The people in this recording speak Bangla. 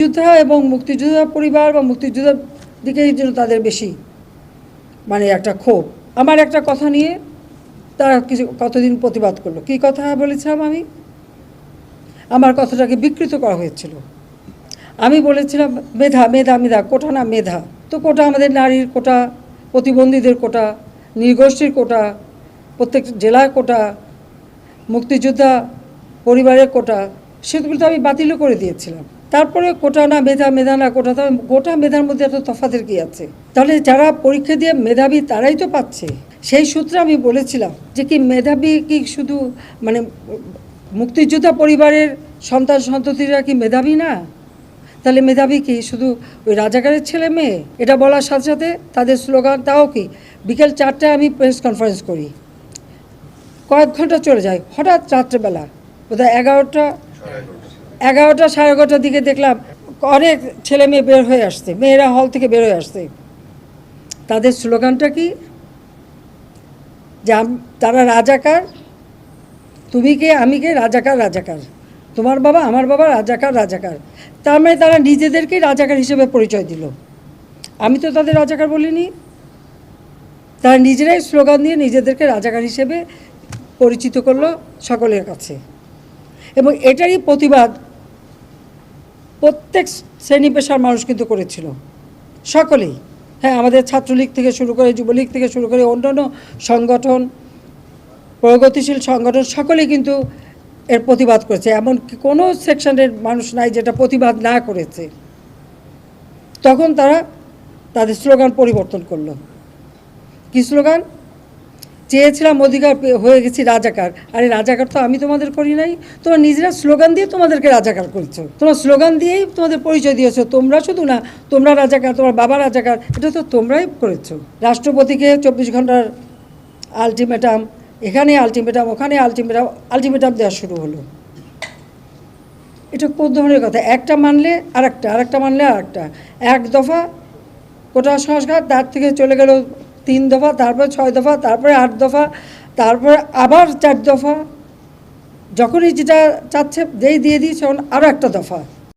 যোদ্ধা এবং মুক্তিযোদ্ধা পরিবার বা মুক্তিযোদ্ধার দিকেই যেন তাদের বেশি মানে একটা ক্ষোভ। আমার একটা কথা নিয়ে তারা কিছু কতদিন প্রতিবাদ করল? কি কথা বলেছিলাম আমি? আমার কথাটাকে বিকৃত করা হয়েছিল। আমি বলেছিলাম, মেধা মেধা মেধা, কোটা না মেধা। তো কোটা আমাদের নারীর কোটা, প্রতিবন্ধীদের কোটা, নির্গোষ্ঠীর কোটা, প্রত্যেক জেলার কোটা, মুক্তিযোদ্ধা পরিবারের কোটা, সেগুলো তো আমি বাতিলও করে দিয়েছিলাম। তারপরে কোটা না মেধা মেধা না কোটা তো গোটা মেধার মধ্যে এত তফাতের কি আছে? তাহলে যারা পরীক্ষা দিয়ে মেধাবী তারাই তো পাচ্ছে। সেই সূত্রে আমি বলেছিলাম যে কি মেধাবী কি শুধু মানে মুক্তিযোদ্ধা পরিবারের সন্তান সন্ততিরা কি মেধাবী না? তাহলে মেধাবী কি? শুধু ওই রাজাকারের ছেলে মেয়ে? এটা বলার সাথে সাথে তাদের স্লোগান তাও কি? বিকেল চারটায় আমি প্রেস কনফারেন্স করি। কয়েক ঘণ্টা চলে যায়। হঠাৎ রাত্রেবেলা, বোধহয় এগারোটা। এগারোটা সাড়ে এগারোটার দিকে দেখলাম অনেক ছেলে মেয়ে বের হয়ে আসছে, মেয়েরা হল থেকে বের হয়ে আসছে। তাদের স্লোগানটা কি? যে তারা রাজাকার, তুমি কে, আমি কে? রাজাকার রাজাকার। তোমার বাবা, আমার বাবা রাজাকার রাজাকার। তার মানে তারা নিজেদেরকেই রাজাকার হিসেবে পরিচয় দিল। আমি তো তাদের রাজাকার বলিনি। তারা নিজেরাই স্লোগান দিয়ে নিজেদেরকে রাজাকার হিসেবে পরিচিত করল সকলের কাছে। এবং এটারই প্রতিবাদ প্রত্যেক শ্রেণি পেশার মানুষ কিন্তু করেছিল। সকলেই। হ্যাঁ আমাদের ছাত্রলীগ থেকে শুরু করে, যুবলীগ থেকে শুরু করে, অন্যান্য সংগঠন, প্রগতিশীল সংগঠন, সকলেই কিন্তু এর প্রতিবাদ করেছে। এমন কোনো সেকশনের মানুষ নাই যেটা প্রতিবাদ না করেছে। তখন তারা তাদের স্লোগান পরিবর্তন করল। কি স্লোগান? চেয়েছিলাম অধিকার হয়ে গেছি রাজাকার। আরে রাজাকার তো আমি তোমাদের করি নাই। তোমরা নিজেরা স্লোগান দিয়ে তোমাদেরকে রাজাকার করেছ। তোমরা স্লোগান দিয়েই তোমাদের পরিচয় দিয়েছ। তোমরা শুধু না, তোমরা রাজাকার, তোমার বাবা রাজাকার, এটা তো তোমরাই করেছ। রাষ্ট্রপতিকে চব্বিশ ঘণ্টার আলটিমেটাম এখানে আলটিমেটাম ওখানে আলটিমেটাম আলটিমেটাম দেওয়া শুরু হলো। এটা কোন ধরনের কথা? একটা মানলে আরেকটা আরেকটা মানলে আর একটা এক দফা কোটা সংস্কার, তার থেকে চলে গেল তিন দফা, তারপরে ছয় দফা, তারপরে আট দফা, তারপরে আবার চার দফা। যখনই যেটা চাচ্ছে, যেই দিয়ে দিয়েছে আরও একটা দফা।